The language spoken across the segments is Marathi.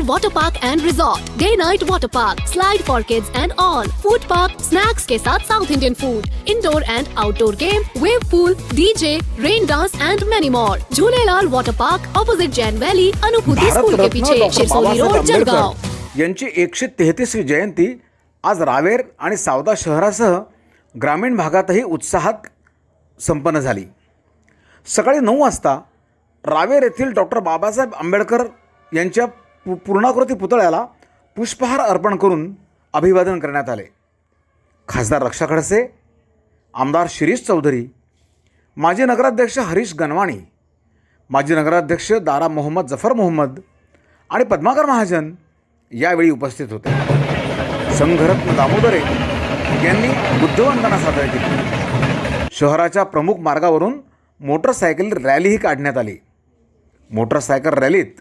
Jhulelalal Water Park and Resort, Day Night Water Park, Slide for Kids and all, Food Park, Snacks के साथ South Indian food, Indoor and Outdoor game, Wave Pool, DJ, Rain Dance and many more. Jhulelalal Water Park, opposite Jain Valley, Anubhuti School के पीछे, शिरसोली रोड, जळगाव. यांची एकशे तेहतीसवी जयंती आज रावेर आणि सावदा शहरासह ग्रामीण भागातही उत्साहात संपन्न झाली सकाळी नऊ वाजता रावेर येथील डॉक्टर बाबासाहेब आंबेडकर यांच्या पु पूर्णाकृती पुतळ्याला पुष्पहार अर्पण करून अभिवादन करण्यात आले. खासदार रक्षा खडसे आमदार शिरीष चौधरी माजी नगराध्यक्ष हरीश गनवाणी माजी नगराध्यक्ष दारा मोहम्मद जफर मोहम्मद आणि पद्माकर महाजन यावेळी उपस्थित होते. संघरत्न दामोदरे यांनी बुद्धवंदना सादर केली. शहराच्या प्रमुख मार्गावरून मोटरसायकल रॅलीही काढण्यात आली. मोटरसायकल रॅलीत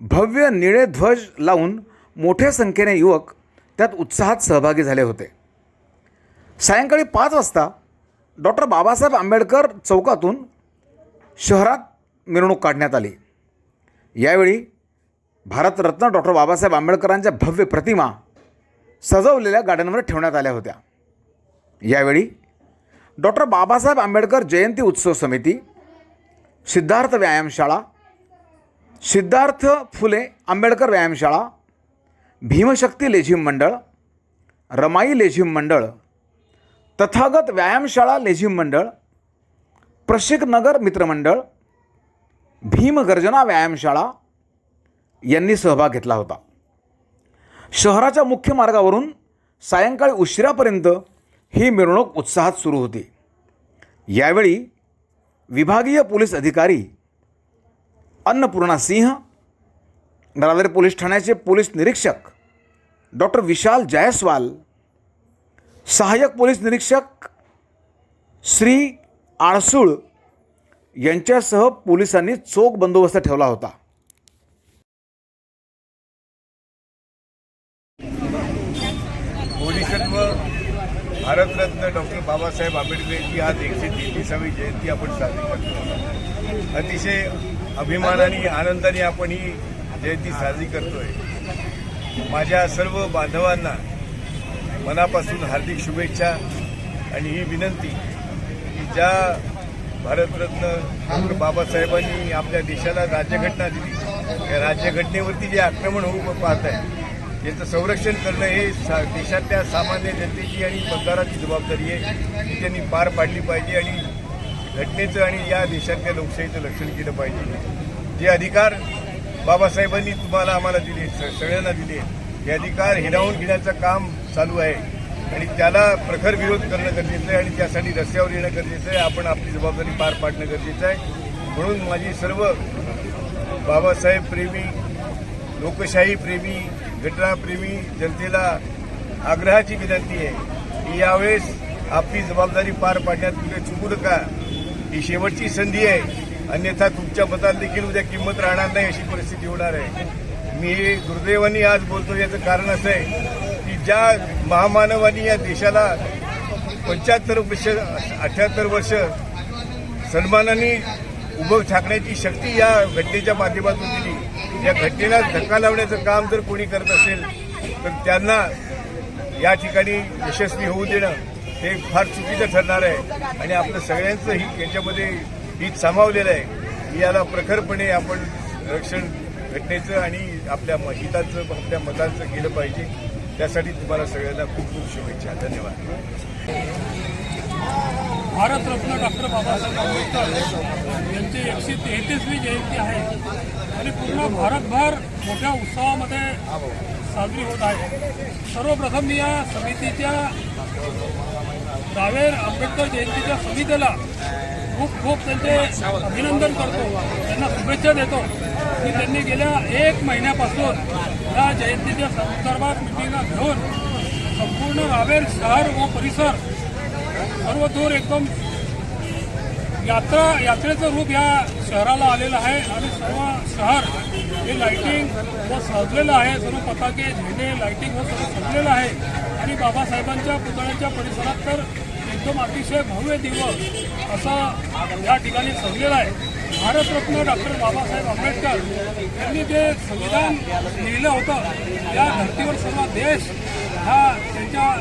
भव्य निळे ध्वज लावून मोठ्या संख्येने युवक त्यात उत्साहात सहभागी झाले होते. सायंकाळी पाच वाजता डॉक्टर बाबासाहेब आंबेडकर चौकातून शहरात मिरवणूक काढण्यात आली. यावेळी भारतरत्न डॉक्टर बाबासाहेब आंबेडकरांच्या भव्य प्रतिमा सजवलेल्या गाड्यांवर ठेवण्यात आल्या होत्या. यावेळी डॉक्टर बाबासाहेब आंबेडकर जयंती उत्सव समिती सिद्धार्थ व्यायामशाळा सिद्धार्थ फुले आंबेडकर व्यायामशाळा भीमशक्ती लेझिम मंडळ रमाई लेझिम मंडळ तथागत व्यायामशाळा लेझिम मंडळ प्रशिक नगर मित्रमंडळ भीमगर्जना व्यायामशाळा यांनी सहभाग घेतला होता. शहराच्या मुख्य मार्गावरून सायंकाळी उशिरापर्यंत ही मिरवणूक उत्साहात सुरू होती. यावेळी विभागीय पोलीस अधिकारी अन्नपूर्णा सिंह रावेर पोलीस ठाण्याचे पोलीस निरीक्षक डॉक्टर विशाल जायस्वाल सहाय्यक पोलीस निरीक्षक श्री आळसूळ यांच्यासह पोलिसांनी चोख बंदोबस्त ठेवला होता. भारतरत्न डॉक्टर बाबासाहेब आंबेडकर यांची आज एकशे तेहतीसावी जयंती आपण साजरी करतो. अतिशय अभिमानाने आनंदाने आपण ही जयंती साजरी करतोय. माझ्या सर्व बांधवांना मनापासून हार्दिक शुभेच्छा आणि ही विनंती की ज्या भारतरत्न डॉक्टर बाबासाहेबांनी आपल्या देशाला राज्यघटना दिली या राज्यघटनेवरती जे आक्रमण होऊ पाहत आहे याचं संरक्षण करणं हे सा देशातल्या सामान्य जनतेची आणि मतदाराची जबाबदारी आहे ती त्यांनी पार पाडली पाहिजे आणि घटनेचं आणि या देशातल्या लोकशाहीचं रक्षण केलं पाहिजे. जे अधिकार बाबासाहेबांनी तुम्हाला आम्हाला दिले स- सगळ्यांना दिले हे अधिकार हिरावून घेण्याचं काम चालू आहे. आणि त्याला प्रखर विरोध करणं गरजेचं आहे आणि त्यासाठी रस्त्यावर येणं गरजेचं आहे. आपण आपली जबाबदारी पार पाडणं गरजेचं आहे. म्हणून माझी सर्व बाबासाहेब प्रेमी लोकशाही प्रेमी घटनाप्रेमी जनतेला आग्रहाची विनंती आहे की यावेळेस आपली जबाबदारी पार पाडण्यात कुठे चुकू नका. ही शेवटची संधी आहे. अन्यथा तुमच्या मताला देखील उद्या किंमत राहणार नाही अशी परिस्थिती होणार आहे. मी हे दुर्दैवाने आज बोलतो याचं कारण असं आहे की ज्या महामानवानी या देशाला पंच्याहत्तर वर्ष अठ्याहत्तर वर्ष सन्मानाने उभं ठाकण्याची शक्ती या घटनेच्या माध्यमातून दिली. या घटनेला धक्का लावण्याचं काम जर कोणी करत असेल तर त्यांना या ठिकाणी यशस्वी होऊ देणं हे फार चुकीचं ठरणार आहे. आणि आपलं सगळ्यांचं हित याच्यामध्ये हित सामावलेलं आहे. याला प्रखरपणे आपण रक्षण घटनेचं आणि आपल्या हिताचं आपल्या मतांचं केलं पाहिजे. त्यासाठी तुम्हाला सगळ्यांना खूप खूप शुभेच्छा. धन्यवाद. भारतरत्न डॉक्टर बाबासाहेब आंबेडकर यांची एकशे तेहतीसवी जयंती आहे. आणि पूर्ण भारतभर मोठ्या उत्सवामध्ये साजरी होत आहे. सर्वप्रथम मी या समितीच्या रावेर आंबेडकर जयंतीच्या समितीला खूप खूप त्यांचे अभिनंदन करतो. त्यांना शुभेच्छा देतो. की त्यांनी गेल्या एक महिन्यापासून या जयंतीच्या संदर्भात मिटिंगा घेऊन संपूर्ण रावेर शहर व परिसर सर्व दूर एकदम यात्रा यात्रेचं रूप या शहराला आलेलं आहे आणि सर्व शहर हे लाईटिंग व सजलेलं आहे. सर्व पताके झेंडे लाईटिंग व सर्व सजलेलं आहे. आणि बाबासाहेबांच्या पुतळ्याच्या परिसरात तर एकदम अतिशय भव्य दिवस असं या ठिकाणी सजलेलं आहे. भारतरत्न डॉक्टर बाबासाहेब आंबेडकर यांनी जे संविधान लिहिलं होतं या धर्तीवर सर्व देश हा त्यांच्या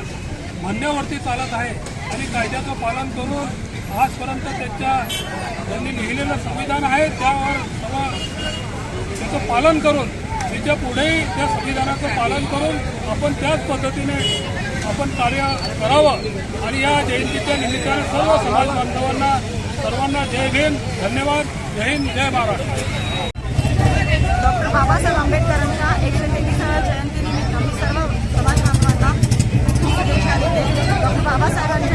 म्हणण्यावरती चालत आहे आणि कायद्याचं पालन करून आजपर्यंत त्यांच्या त्यांनी लिहिलेलं संविधान आहे त्यावर सर्व त्याचं पालन करून त्याच्या पुढेही त्या संविधानाचं पालन करून आपण त्याच पद्धतीने आपण कार्य करावं. आणि या जयंतीच्या निमित्ताने सर्व समाज बांधवांना सर्वांना जय भीम धन्यवाद जय हिंद जय महाराष्ट्र. डॉक्टर बाबासाहेब आंबेडकरांच्या एकशे तेवीसाव्या जयंतीनिमित्त सर्व समाज बांधवांना डॉक्टर बाबासाहेबांच्या